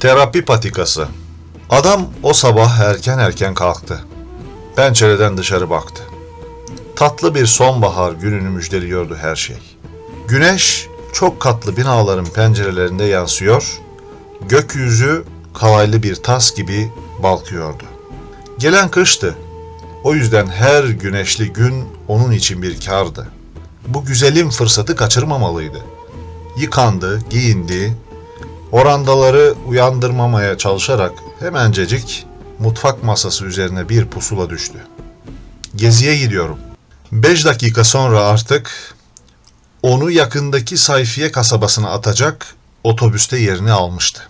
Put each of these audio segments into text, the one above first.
Terapi patikası. Adam o sabah erken erken kalktı. Pencereden dışarı baktı. Tatlı bir sonbahar gününü müjdeliyordu her şey. Güneş çok katlı binaların pencerelerinde yansıyor, gökyüzü kalaylı bir tas gibi balkıyordu. Gelen kıştı. O yüzden her güneşli gün onun için bir kardı. Bu güzelim fırsatı kaçırmamalıydı. Yıkandı, giyindi, orandaları uyandırmamaya çalışarak hemencecik mutfak masası üzerine bir pusula düştü. Geziye gidiyorum. Beş dakika sonra artık onu yakındaki Sayfiye kasabasına atacak otobüste yerini almıştı.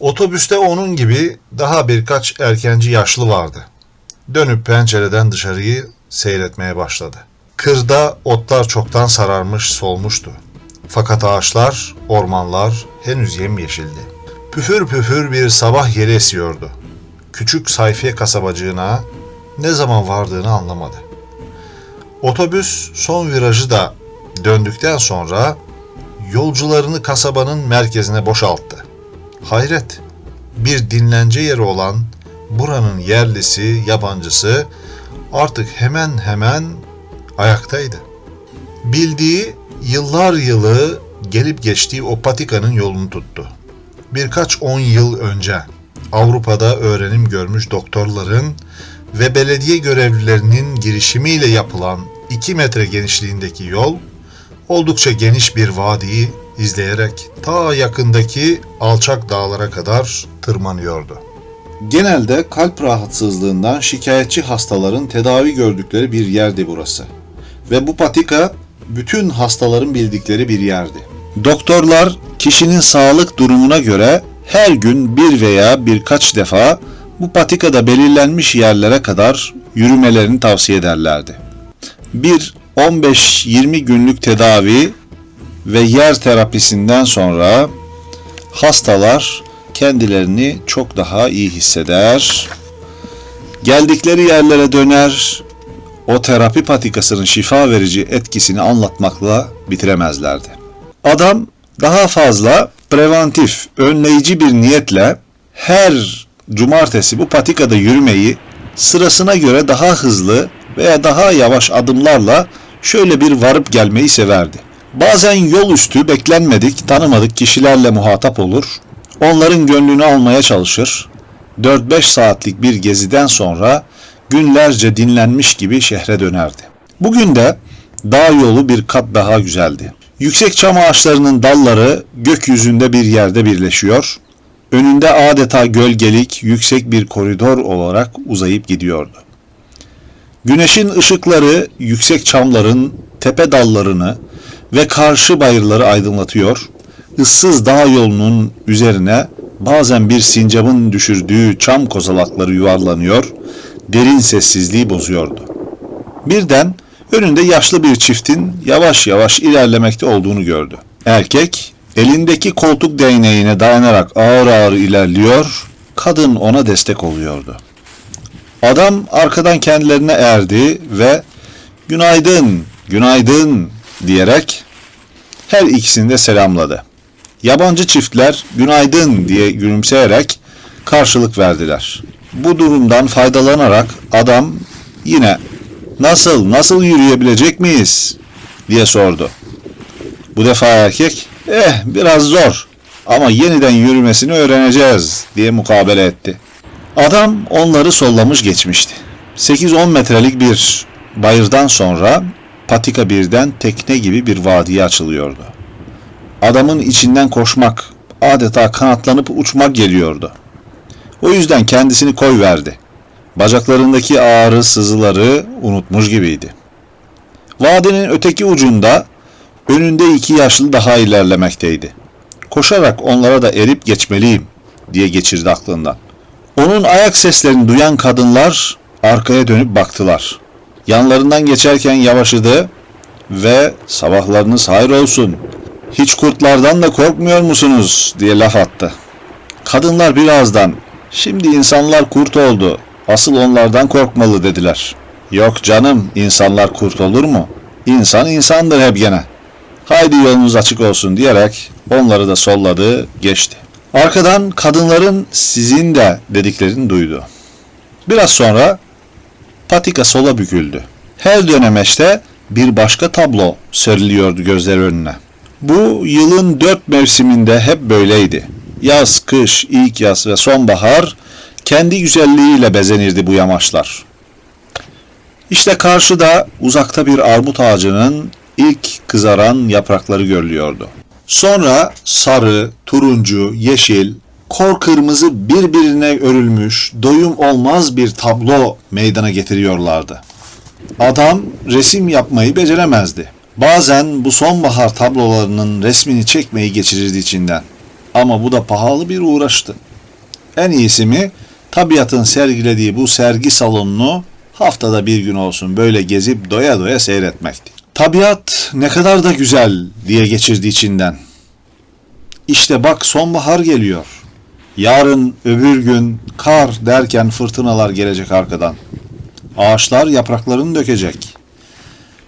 Otobüste onun gibi daha birkaç erkenci yaşlı vardı. Dönüp pencereden dışarıyı seyretmeye başladı. Kırda otlar çoktan sararmış, solmuştu. Fakat ağaçlar, ormanlar henüz yemyeşildi. Püfür püfür bir sabah yeri esiyordu. Küçük sayfiye kasabacığına ne zaman vardığını anlamadı. Otobüs son virajı da döndükten sonra yolcularını kasabanın merkezine boşalttı. Hayret, bir dinlence yeri olan buranın yerlisi, yabancısı artık hemen hemen ayaktaydı. Bildiği yıllar yılı gelip geçtiği o patikanın yolunu tuttu. Birkaç on yıl önce Avrupa'da öğrenim görmüş doktorların ve belediye görevlilerinin girişimiyle yapılan 2 metre genişliğindeki yol oldukça geniş bir vadiyi izleyerek ta yakındaki alçak dağlara kadar tırmanıyordu. Genelde kalp rahatsızlığından şikayetçi hastaların tedavi gördükleri bir yerdi burası. Ve bu patika bütün hastaların bildikleri bir yerdi. Doktorlar kişinin sağlık durumuna göre her gün bir veya birkaç defa bu patikada belirlenmiş yerlere kadar yürümelerini tavsiye ederlerdi. Bir 15-20 günlük tedavi ve yer terapisinden sonra hastalar kendilerini çok daha iyi hisseder. Geldikleri yerlere döner, o terapi patikasının şifa verici etkisini anlatmakla bitiremezlerdi. Adam daha fazla preventif, önleyici bir niyetle her cumartesi bu patikada yürümeyi sırasına göre daha hızlı veya daha yavaş adımlarla şöyle bir varıp gelmeyi severdi. Bazen yol üstü beklenmedik, tanımadık kişilerle muhatap olur, onların gönlünü almaya çalışır. 4-5 saatlik bir geziden sonra günlerce dinlenmiş gibi şehre dönerdi. Bugün de dağ yolu bir kat daha güzeldi. Yüksek çam ağaçlarının dalları gökyüzünde bir yerde birleşiyor. Önünde adeta gölgelik, yüksek bir koridor olarak uzayıp gidiyordu. Güneşin ışıkları yüksek çamların tepe dallarını ve karşı bayırları aydınlatıyor. Issız dağ yolunun üzerine bazen bir sincabın düşürdüğü çam kozalakları yuvarlanıyor, derin sessizliği bozuyordu. Birden önünde yaşlı bir çiftin yavaş yavaş ilerlemekte olduğunu gördü. Erkek elindeki koltuk değneğine dayanarak ağır ağır ilerliyor, kadın ona destek oluyordu. Adam arkadan kendilerine erdi ve günaydın, günaydın diyerek her ikisini de selamladı. Yabancı çiftler günaydın diye gülümseyerek karşılık verdiler. Bu durumdan faydalanarak adam yine nasıl nasıl yürüyebilecek miyiz diye sordu. Bu defa erkek eh biraz zor ama yeniden yürümesini öğreneceğiz diye mukabele etti. Adam onları sollamış geçmişti. 8-10 metrelik bir bayırdan sonra patika birden tekne gibi bir vadiye açılıyordu. Adamın içinden koşmak, adeta kanatlanıp uçmak geliyordu. O yüzden kendisini koy verdi. Bacaklarındaki ağrı sızıları unutmuş gibiydi. Vadinin öteki ucunda önünde iki yaşlı daha ilerlemekteydi. Koşarak onlara da erip geçmeliyim diye geçirdi aklından. Onun ayak seslerini duyan kadınlar arkaya dönüp baktılar. Yanlarından geçerken yavaşıdı ve sabahlarınız hayır olsun. Hiç kurtlardan da korkmuyor musunuz diye laf attı. Kadınlar birazdan şimdi insanlar kurt oldu. Asıl onlardan korkmalı dediler. Yok canım insanlar kurt olur mu? İnsan insandır hep gene. Haydi yolunuz açık olsun diyerek onları da solladı geçti. Arkadan kadınların sizin de dediklerini duydu. Biraz sonra patika sola büküldü. Her dönemeçte bir başka tablo seriliyordu gözler önüne. Bu yılın dört mevsiminde hep böyleydi. Yaz, kış, ilk yaz ve sonbahar kendi güzelliğiyle bezenirdi bu yamaçlar. İşte karşıda uzakta bir armut ağacının ilk kızaran yaprakları görülüyordu. Sonra sarı, turuncu, yeşil, kor kırmızı birbirine örülmüş doyum olmaz bir tablo meydana getiriyorlardı. Adam resim yapmayı beceremezdi. Bazen bu sonbahar tablolarının resmini çekmeyi geçirirdi içinden. Ama bu da pahalı bir uğraştı. En iyisi mi tabiatın sergilediği bu sergi salonunu haftada bir gün olsun böyle gezip doya doya seyretmekti. Tabiat ne kadar da güzel diye geçirdi içinden. İşte bak sonbahar geliyor. Yarın öbür gün kar derken fırtınalar gelecek arkadan. Ağaçlar yapraklarını dökecek.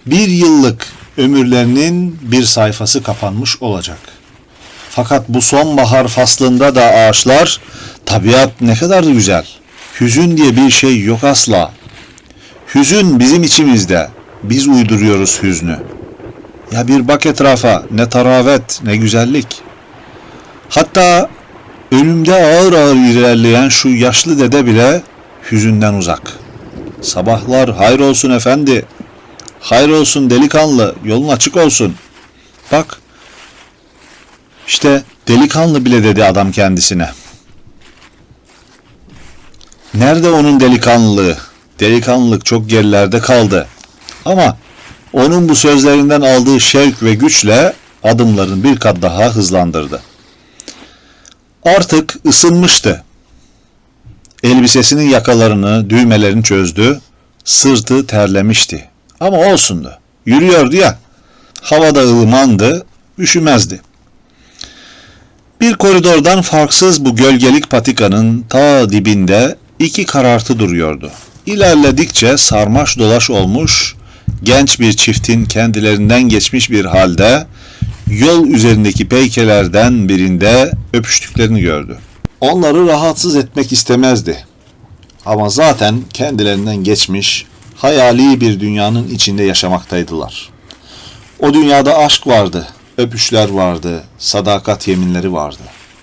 Bir yıllık ömürlerinin bir sayfası kapanmış olacak. Fakat bu sonbahar faslında da ağaçlar, tabiat ne kadar da güzel. Hüzün diye bir şey yok asla. Hüzün bizim içimizde. Biz uyduruyoruz hüznü. Ya bir bak etrafa ne taravet ne güzellik. Hatta önümde ağır ağır ilerleyen şu yaşlı dede bile hüzünden uzak. Sabahlar hayır olsun efendi. Hayır olsun delikanlı, yolun açık olsun. Bak, işte delikanlı bile dedi adam kendisine. Nerede onun delikanlılığı? Delikanlılık çok gerilerde kaldı. Ama onun bu sözlerinden aldığı şevk ve güçle adımlarını bir kat daha hızlandırdı. Artık ısınmıştı. Elbisesinin yakalarını, düğmelerini çözdü. Sırtı terlemişti. Ama olsundu. Yürüyordu ya. Havada ılımandı, üşümezdi. Bir koridordan farksız bu gölgelik patikanın ta dibinde iki karartı duruyordu. İlerledikçe sarmaş dolaş olmuş, genç bir çiftin kendilerinden geçmiş bir halde yol üzerindeki peykelerden birinde öpüştüklerini gördü. Onları rahatsız etmek istemezdi. Ama zaten kendilerinden geçmiş, hayali bir dünyanın içinde yaşamaktaydılar. O dünyada aşk vardı, öpüşler vardı, sadakat yeminleri vardı.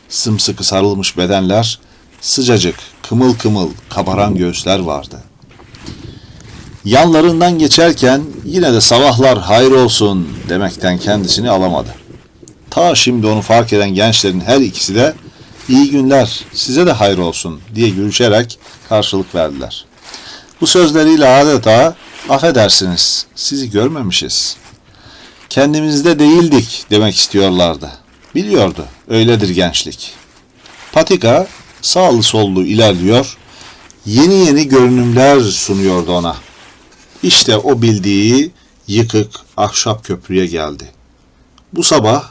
Sımsıkı sarılmış bedenler, sıcacık, kımıl kımıl kabaran göğüsler vardı. Yanlarından geçerken yine de sabahlar hayır olsun demekten kendisini alamadı. Ta şimdi onu fark eden gençlerin her ikisi de iyi günler size de hayır olsun diye gülüşerek karşılık verdiler. Bu sözleriyle adeta affedersiniz sizi görmemişiz. Kendimizde değildik demek istiyorlardı. Biliyordu öyledir gençlik. Patika sağlı sollu ilerliyor, yeni yeni görünümler sunuyordu ona. İşte o bildiği yıkık ahşap köprüye geldi. Bu sabah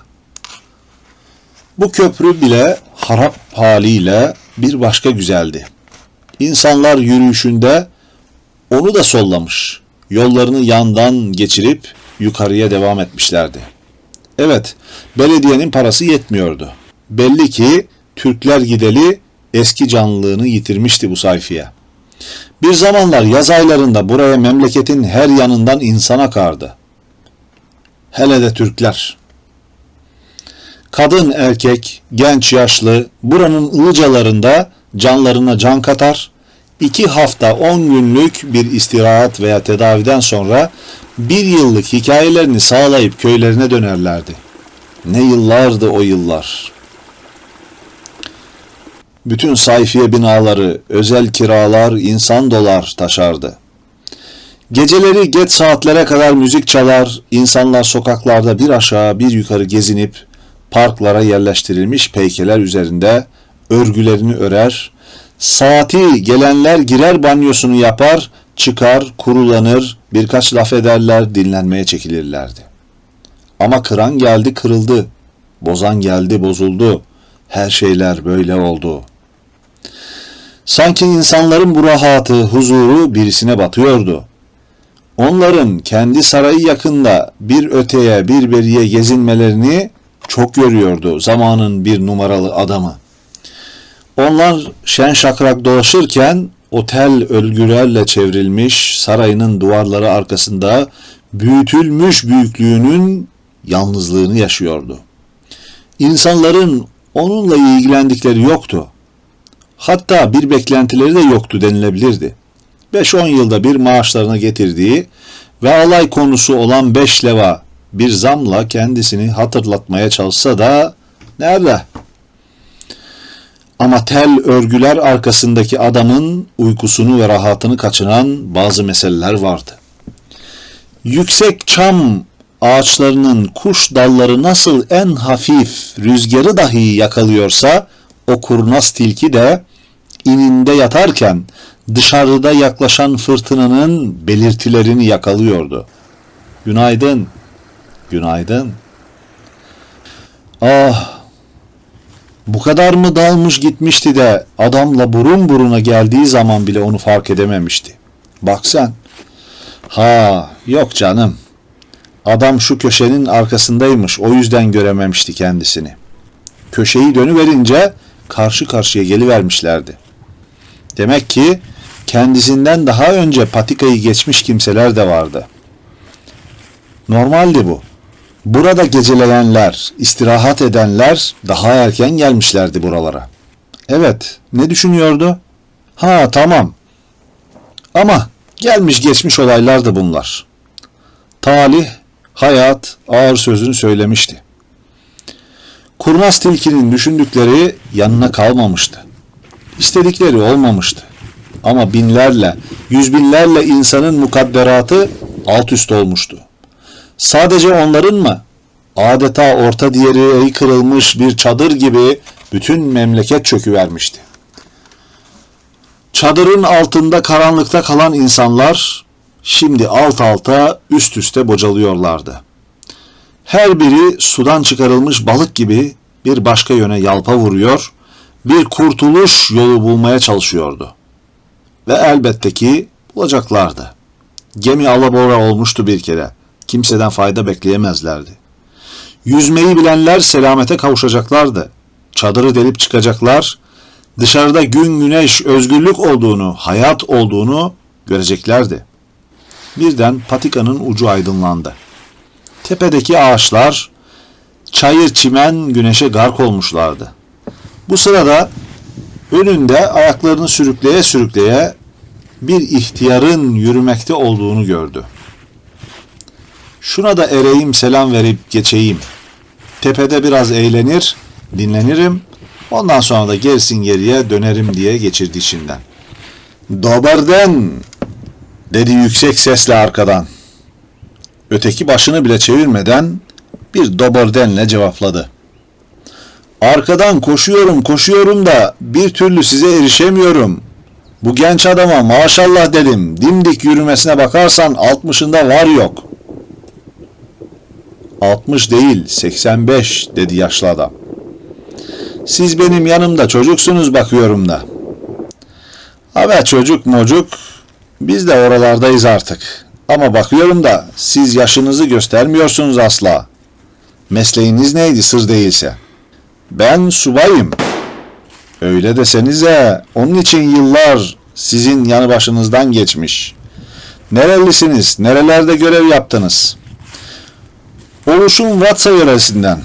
bu köprü bile harap haliyle bir başka güzeldi. İnsanlar yürüyüşünde onu da sollamış. Yollarını yandan geçirip yukarıya devam etmişlerdi. Evet, belediyenin parası yetmiyordu. Belli ki Türkler gideli eski canlılığını yitirmişti bu sayfiye. Bir zamanlar yaz aylarında buraya memleketin her yanından insan akardı. Hele de Türkler. Kadın erkek, genç yaşlı buranın ılıcalarında canlarına can katar, iki hafta on günlük bir istirahat veya tedaviden sonra bir yıllık hikayelerini sağlayıp köylerine dönerlerdi. Ne yıllardı o yıllar. Bütün sayfiye binaları, özel kiralar, insan dolar taşardı. Geceleri geç saatlere kadar müzik çalar, insanlar sokaklarda bir aşağı bir yukarı gezinip parklara yerleştirilmiş peykeler üzerinde örgülerini örer, saati gelenler girer banyosunu yapar, çıkar, kurulanır, birkaç laf ederler, dinlenmeye çekilirlerdi. Ama kıran geldi kırıldı, bozan geldi bozuldu, her şeyler böyle oldu. Sanki insanların bu rahatı, huzuru birisine batıyordu. Onların kendi sarayı yakında bir öteye bir beriye gezinmelerini çok görüyordu zamanın bir numaralı adamı. Onlar şen şakrak dolaşırken otel ölgülerle çevrilmiş sarayının duvarları arkasında büyütülmüş büyüklüğünün yalnızlığını yaşıyordu. İnsanların onunla ilgilendikleri yoktu. Hatta bir beklentileri de yoktu denilebilirdi. 5-10 yılda bir maaşlarına getirdiği ve alay konusu olan 5 leva bir zamla kendisini hatırlatmaya çalışsa da nerede? Ama tel örgüler arkasındaki adamın uykusunu ve rahatını kaçıran bazı meseleler vardı. Yüksek çam ağaçlarının kuş dalları nasıl en hafif rüzgarı dahi yakalıyorsa o kurnaz tilki de ininde yatarken dışarıda yaklaşan fırtınanın belirtilerini yakalıyordu. Günaydın, günaydın. Ah, bu kadar mı dalmış gitmişti de adamla burun buruna geldiği zaman bile onu fark edememişti. Bak sen. Ha, yok canım. Adam şu köşenin arkasındaymış. O yüzden görememişti kendisini. Köşeyi dönüverince karşı karşıya gelivermişlerdi. Demek ki kendisinden daha önce patikayı geçmiş kimseler de vardı. Normaldi bu. Burada geceleyenler, istirahat edenler daha erken gelmişlerdi buralara. Evet, ne düşünüyordu? Ha tamam. Ama gelmiş geçmiş olaylardı bunlar. Talih, hayat ağır sözünü söylemişti. Kurnaz tilkinin düşündükleri yanına kalmamıştı. İstedikleri olmamıştı. Ama binlerle, yüz binlerle insanın mukadderatı alt üst olmuştu. Sadece onların mı? Adeta orta diğeri kırılmış bir çadır gibi bütün memleket çöküvermişti. Çadırın altında karanlıkta kalan insanlar şimdi alt alta üst üste bocalıyorlardı. Her biri sudan çıkarılmış balık gibi bir başka yöne yalpa vuruyor, bir kurtuluş yolu bulmaya çalışıyordu. Ve elbette ki bulacaklardı. Gemi alabora olmuştu bir kere. Kimseden fayda bekleyemezlerdi. Yüzmeyi bilenler selamete kavuşacaklardı. Çadırı delip çıkacaklar, dışarıda gün güneş özgürlük olduğunu, hayat olduğunu göreceklerdi. Birden patikanın ucu aydınlandı. Tepedeki ağaçlar, çayır çimen güneşe gark olmuşlardı. Bu sırada önünde ayaklarını sürükleye sürükleye bir ihtiyarın yürümekte olduğunu gördü. Şuna da ereyim selam verip geçeyim. Tepede biraz eğlenir, dinlenirim. Ondan sonra da gerisin geriye dönerim diye geçirdi içinden. Doberden dedi yüksek sesle arkadan. Öteki başını bile çevirmeden bir doberdenle cevapladı. Arkadan koşuyorum koşuyorum da bir türlü size erişemiyorum. Bu genç adama maşallah dedim. Dimdik yürümesine bakarsan altmışında var yok. 60 değil 85 dedi yaşlı adam. Siz benim yanımda çocuksunuz bakıyorum da. Haber çocuk mocuk biz de oralardayız artık. Ama bakıyorum da siz yaşınızı göstermiyorsunuz asla. Mesleğiniz neydi sır değilse? Ben subayım. Öyle desenize onun için yıllar sizin yanı başınızdan geçmiş. Nerelisiniz? Nerelerde görev yaptınız? Oluşum Vatsa yöresinden.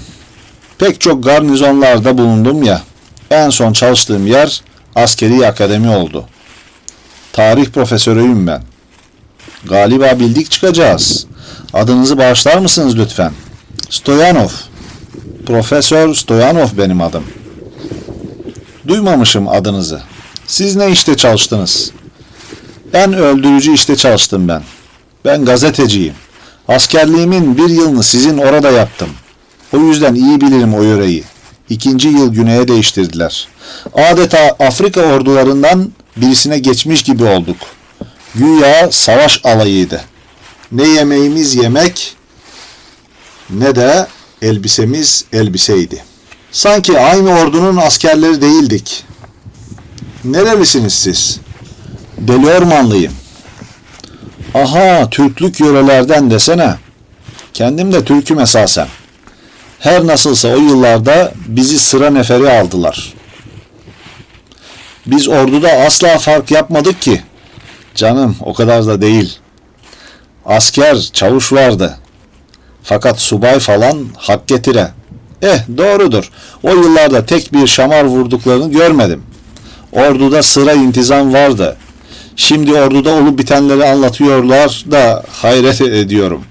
Pek çok garnizonlarda bulundum ya. En son çalıştığım yer askeri akademi oldu. Tarih profesörüyüm ben. Galiba bildik çıkacağız. Adınızı bağışlar mısınız lütfen? Stoyanov. Profesör Stoyanov benim adım. Duymamışım adınızı. Siz ne işte çalıştınız? Ben öldürücü işte çalıştım ben. Ben gazeteciyim. Askerliğimin bir yılını sizin orada yaptım. O yüzden iyi bilirim o yöreyi. İkinci yıl güneye değiştirdiler. Adeta Afrika ordularından birisine geçmiş gibi olduk. Güya savaş alayıydı. Ne yemeğimiz yemek ne de elbisemiz elbiseydi. Sanki aynı ordunun askerleri değildik. Nerelisiniz siz? Deliormanlıyım. Aha Türklük yörelerden desene. Kendim de Türk'üm esasen. Her nasılsa o yıllarda bizi sıra neferi aldılar. Biz orduda asla fark yapmadık ki. Canım o kadar da değil. Asker, çavuş vardı. Fakat subay falan hak getire. Eh doğrudur. O yıllarda tek bir şamar vurduklarını görmedim. Orduda sıra intizam vardı. Şimdi orduda olup bitenleri anlatıyorlar da hayret ediyorum.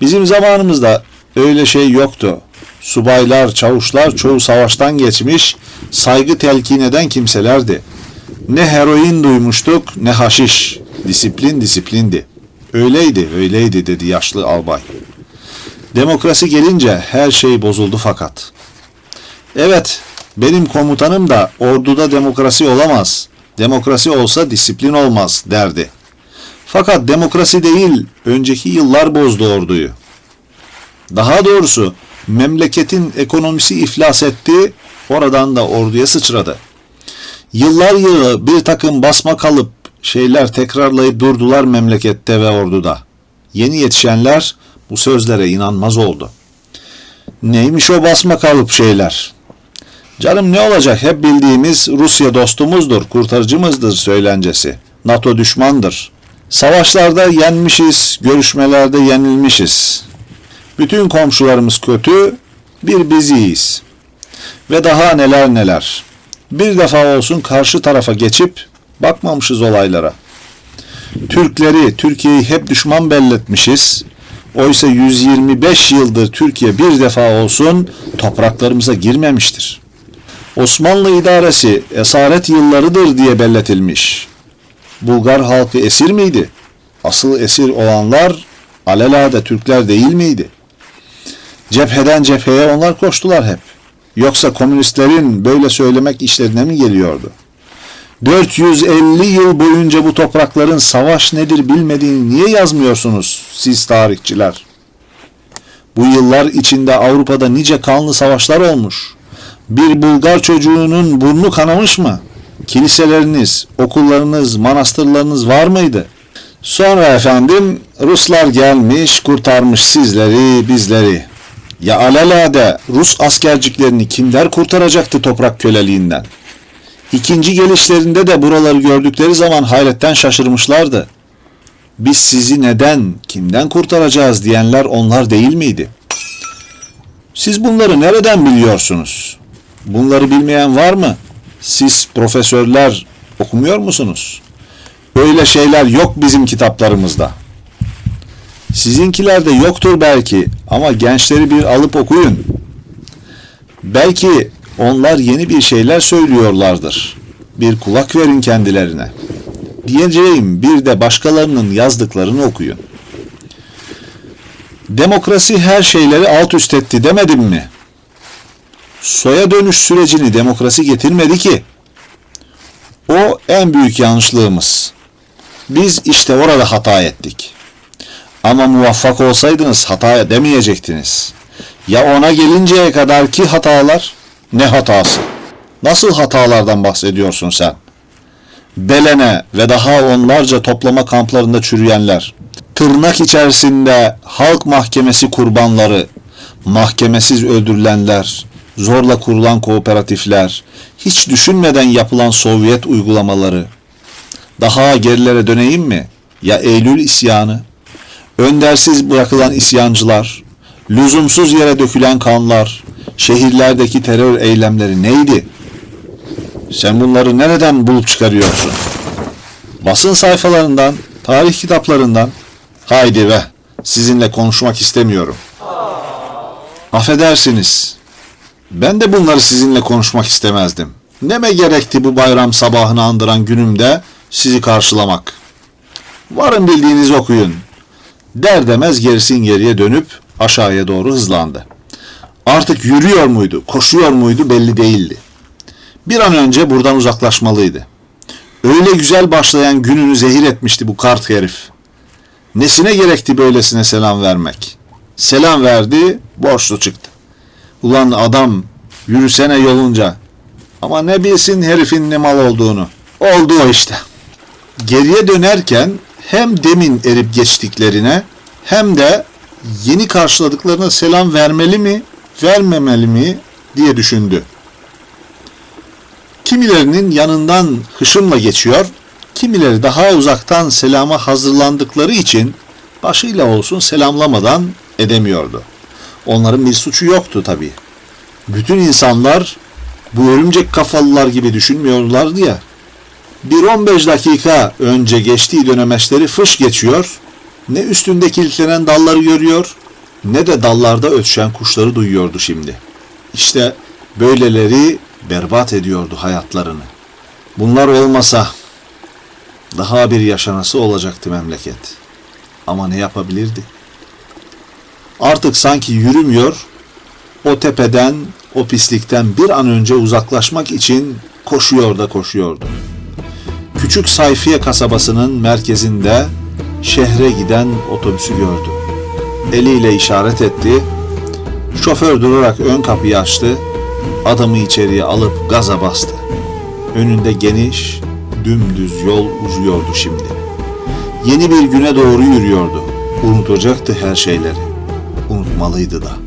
Bizim zamanımızda öyle şey yoktu. Subaylar, çavuşlar çoğu savaştan geçmiş, saygı telkin eden kimselerdi. Ne heroin duymuştuk ne haşiş. Disiplin disiplindi. Öyleydi, öyleydi dedi yaşlı albay. Demokrasi gelince her şey bozuldu fakat. Evet, benim komutanım da orduda demokrasi olamaz. Demokrasi olsa disiplin olmaz derdi. Fakat demokrasi değil, önceki yıllar bozdu orduyu. Daha doğrusu memleketin ekonomisi iflas etti, oradan da orduya sıçradı. Yıllar yılı bir takım basma kalıp şeyler tekrarlayıp durdular memlekette ve orduda. Yeni yetişenler bu sözlere inanmaz oldu. Neymiş o basma kalıp şeyler? Canım ne olacak hep bildiğimiz Rusya dostumuzdur, kurtarıcımızdır söylencesi. NATO düşmandır. Savaşlarda yenmişiz, görüşmelerde yenilmişiz. Bütün komşularımız kötü, bir biz iyiyiz. Ve daha neler neler. Bir defa olsun karşı tarafa geçip bakmamışız olaylara. Türkleri, Türkiye'yi hep düşman belletmişiz. Oysa 125 yıldır Türkiye bir defa olsun topraklarımıza girmemiştir. Osmanlı idaresi esaret yıllarıdır diye belletilmiş. Bulgar halkı esir miydi? Asıl esir olanlar alelade Türkler değil miydi? Cepheden cepheye onlar koştular hep. Yoksa komünistlerin böyle söylemek işlerine mi geliyordu? 450 yıl boyunca bu toprakların savaş nedir bilmediğini niye yazmıyorsunuz siz tarihçiler? Bu yıllar içinde Avrupa'da nice kanlı savaşlar olmuş. Bir Bulgar çocuğunun burnu kanamış mı? Kiliseleriniz, okullarınız, manastırlarınız var mıydı? Sonra efendim Ruslar gelmiş, kurtarmış sizleri, bizleri. Ya alelade Rus askerciklerini kimler kurtaracaktı toprak köleliğinden? İkinci gelişlerinde de buraları gördükleri zaman hayretten şaşırmışlardı. Biz sizi neden, kimden kurtaracağız diyenler onlar değil miydi? Siz bunları nereden biliyorsunuz? Bunları bilmeyen var mı? Siz profesörler okumuyor musunuz? Böyle şeyler yok bizim kitaplarımızda. Sizinkilerde yoktur belki ama gençleri bir alıp okuyun. Belki onlar yeni bir şeyler söylüyorlardır. Bir kulak verin kendilerine. Diyeceğim bir de başkalarının yazdıklarını okuyun. Demokrasi her şeyleri alt üst etti demedim mi? Soya dönüş sürecini demokrasi getirmedi ki. O en büyük yanlışlığımız. Biz işte orada hata ettik. Ama muvaffak olsaydınız hata demeyecektiniz. Ya ona gelinceye kadar ki hatalar? Ne hatası? Nasıl hatalardan bahsediyorsun sen? Belene ve daha onlarca toplama kamplarında çürüyenler, tırnak içerisinde halk mahkemesi kurbanları, mahkemesiz öldürülenler, zorla kurulan kooperatifler, hiç düşünmeden yapılan Sovyet uygulamaları. Daha gerilere döneyim mi? Ya Eylül isyanı, öndersiz bırakılan isyancılar, lüzumsuz yere dökülen kanlar, şehirlerdeki terör eylemleri neydi? Sen bunları nereden bulup çıkarıyorsun? Basın sayfalarından, tarih kitaplarından. Haydi be, sizinle konuşmak istemiyorum. Affedersiniz. Ben de bunları sizinle konuşmak istemezdim. Neme gerekti bu bayram sabahını andıran günümde sizi karşılamak. Varın bildiğinizi okuyun. Der demez gerisin geriye dönüp aşağıya doğru hızlandı. Artık yürüyor muydu, koşuyor muydu belli değildi. Bir an önce buradan uzaklaşmalıydı. Öyle güzel başlayan gününü zehir etmişti bu kart herif. Nesine gerekti böylesine selam vermek? Selam verdi, borçlu çıktı. Ulan adam yürüsene yolunca. Ama ne bilsin herifin ne mal olduğunu. Oldu o işte. Geriye dönerken hem demin erip geçtiklerine hem de yeni karşıladıklarına selam vermeli mi, vermemeli mi diye düşündü. Kimilerinin yanından hışımla geçiyor, kimileri daha uzaktan selama hazırlandıkları için başıyla olsun selamlamadan edemiyordu. Onların bir suçu yoktu tabii. Bütün insanlar bu örümcek kafalılar gibi düşünmüyorlardı ya. Bir 15 dakika önce geçtiği dönemeçleri fış geçiyor, ne üstünde kilitlenen dalları görüyor, ne de dallarda ötüşen kuşları duyuyordu şimdi. İşte böyleleri berbat ediyordu hayatlarını. Bunlar olmasa daha bir yaşanası olacaktı memleket. Ama ne yapabilirdi? Artık sanki yürümüyor, o tepeden, o pislikten bir an önce uzaklaşmak için koşuyor da koşuyordu. Küçük Sayfiye kasabasının merkezinde şehre giden otobüsü gördü. Eliyle işaret etti. Şoför durarak ön kapıyı açtı. Adamı içeriye alıp gaza bastı. Önünde geniş, dümdüz yol uzuyordu şimdi. Yeni bir güne doğru yürüyordu. Unutacaktı her şeyleri. Unutmalıydı da.